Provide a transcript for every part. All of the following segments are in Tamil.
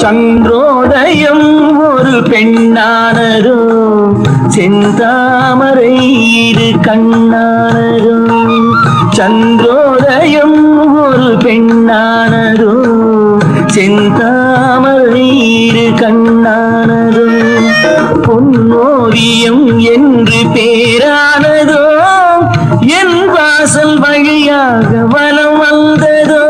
சன்றோதயம் ஒரு பெண்ணானதோ செந்தாமரை இரு கண்ணானதோ. சந்திரோதயம் ஒரு பெண்ணானதோ செந்தாமரை இரு கண்ணானதோ. பொன்னோவியம் என்று பேரானதோ என் வாசல் வழியாக வலம் வந்ததோ.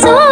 so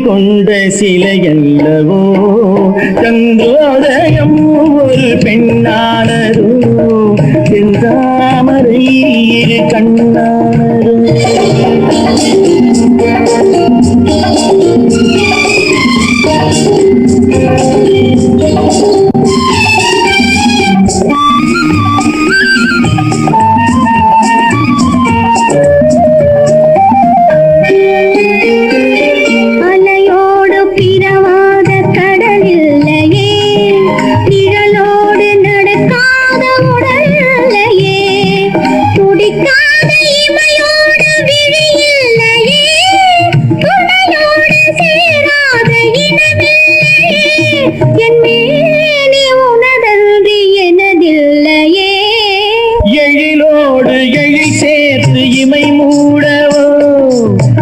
கொண்ட சிலையல்லவோ? சந்திரோதயம் ஒரு பெண்ணானதோ? செந்தாமரை கண்ணான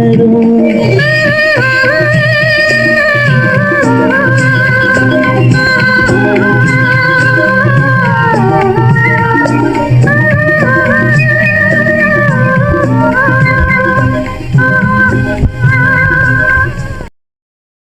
I don't know.